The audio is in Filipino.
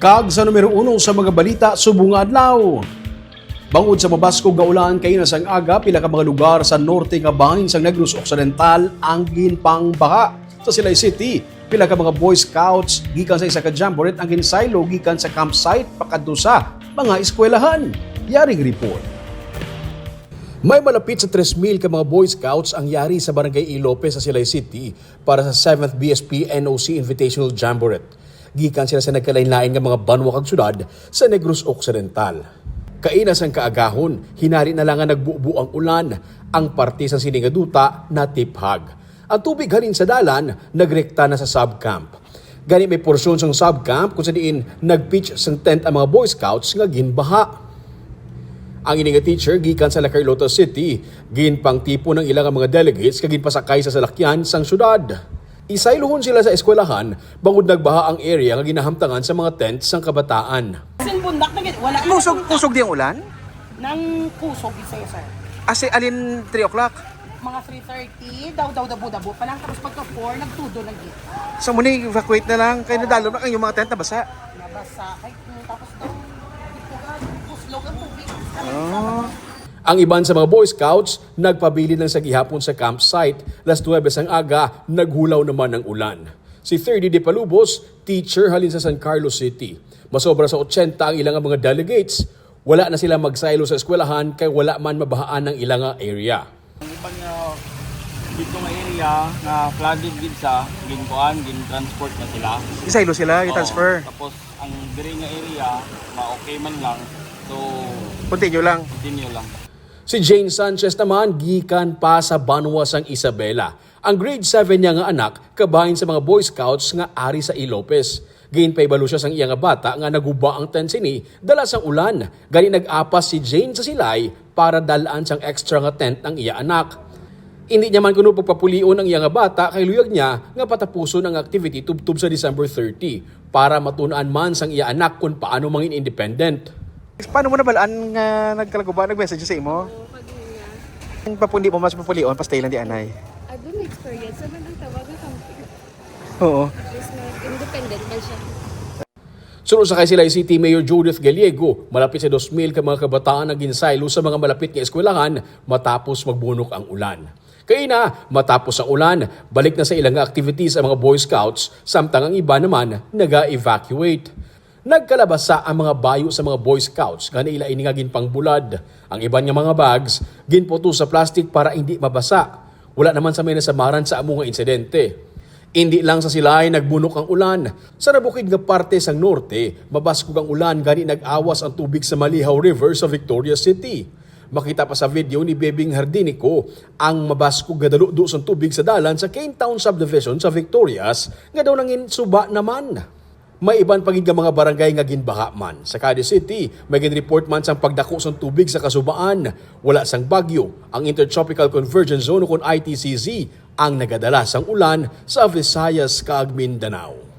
Kag sa numero uno sa mga balita subong adlaw. Bangod sa mabaskog nga ulan kay nasang aga pila ka mga lugar sa norte nga bahin sa Negros Occidental ang ginpang baha. Sa Silay City, pila ka mga Boy Scouts gikan sa isa ka jamboree ang ginsaylo gikan sa campsite pakadto sa mga eskwelahan. Yaring report. May malapit sa 3,000 ka mga Boy Scouts ang yari sa Barangay Ilope sa Silay City para sa 7th BSP NOC Invitational Jamboree. Gikan sila sa nagkalain-lain nga mga banwa kag syudad sa Negros Occidental. Kainas ang kaagahon, hinari na lang nga nagbubu ang ulan, ang parte sa siningaduta na tiphag. Ang tubig halin sa dalan, nagrekta na sa subcamp. Gani may porsyon sa subcamp kung sa diin nagpitch sang tent ang mga Boy Scouts nga ginbaha. Ang ini nga teacher gikan sa La Carlota City, ginpang tipo ng ilang mga delegates kagin pasakay sa salakyan sang syudad. Isayluhon sila sa eskwelahan bangod nagbaha ang area nga ginahamtangan sa mga tent sang kabataan. Sin bundak na gid- wala Kusog, kusog di ang ulan? nang kusog isa sir. Ase alin 3 o'clock? Mga 3:30 daw daw dabo dabo pa lang tapos pagka 4 nagtudo na gid. So muna evacuate na lang. Kayo nadalo na kayo yung mga tent na basa. Nabasa kay tapos daw kuslog ang tubig. Oh. Ang iban sa mga Boy Scouts, nagpabili lang sa gihapon sa campsite. Las 9 ang aga, naghulaw naman ang ulan. Si 30 de Palubos, teacher halin sa San Carlos City. Masobra sa 80 ang ilang mga delegates. Wala na sila magsaylo sa eskwelahan kay wala man mabahaan ng ilang area. Ang ibang nga dito nga area na flooded gid sa ginkuan, gin-transport na sila. Isaylo sila, i-transfer. Tapos ang diri nga area, ma-okay man lang. So, Continue lang. continue lang. Si Jane Sanchez naman, gikan pa sa Banwa sang Isabela. Ang grade 7 niya nga anak, kabahin sa mga Boy Scouts nga ari sa Ilopez. Gain pa ibalo siya sang iya nga bata nga naguba ang tent sini dala sang ulan. Gani nag-apas si Jane sa silay para dalaan sang extra nga tent ng iya anak. Hindi niya man kuno pagpapulion ang iya nga bata kay luyag niya nga patapuson ang activity tubtub sa December 30 para matunaan man sang iya anak kung paano mangin independent. Paano mo nabalaan nga nagkalaguba, nag-message sa imo? Ang papundi mo mas papulion, pastay lang di anay. I don't experience naman ang tawag ng camping. Oo. At least na independent man siya. Sunod sa sila City Mayor Judith Gallego, malapit sa 2,000 ka mga kabataan ang ginsaylo sa mga malapit nga eskwelahan matapos magbunok ang ulan. Kaya na, matapos ang ulan, balik na sa ilang activities ang mga Boy Scouts, samtang ang iba naman naga-evacuate. Nagkalabasa ang mga bayo sa mga Boy Scouts gani ila ini nga ginpangbulad. Ang iban nga mga bags ginpoto sa plastic para hindi mabasa. Wala naman sa may nasamaran sa among nga insidente. Hindi lang sa silay nagbunok ang ulan. Sa nabukid nga parte sang norte, mabaskog ang ulan gani nag-awas ang tubig sa Malihaw River sa Victoria City. Makita pa sa video ni Bebing Hardinico ang mabaskog nga daludo sang tubig sa dalan sa Cane Town Subdivision sa Victorias nga daw nangin suba naman. May iban pagid nga mga barangay nga ginbaha man. Sa Cadiz City, may gin-report man sang pagdako sang tubig sa kasubaan. Wala sang bagyo. Ang Intertropical Convergence Zone kung ITCZ ang nagadala sang ulan sa Visayas kag Mindanao.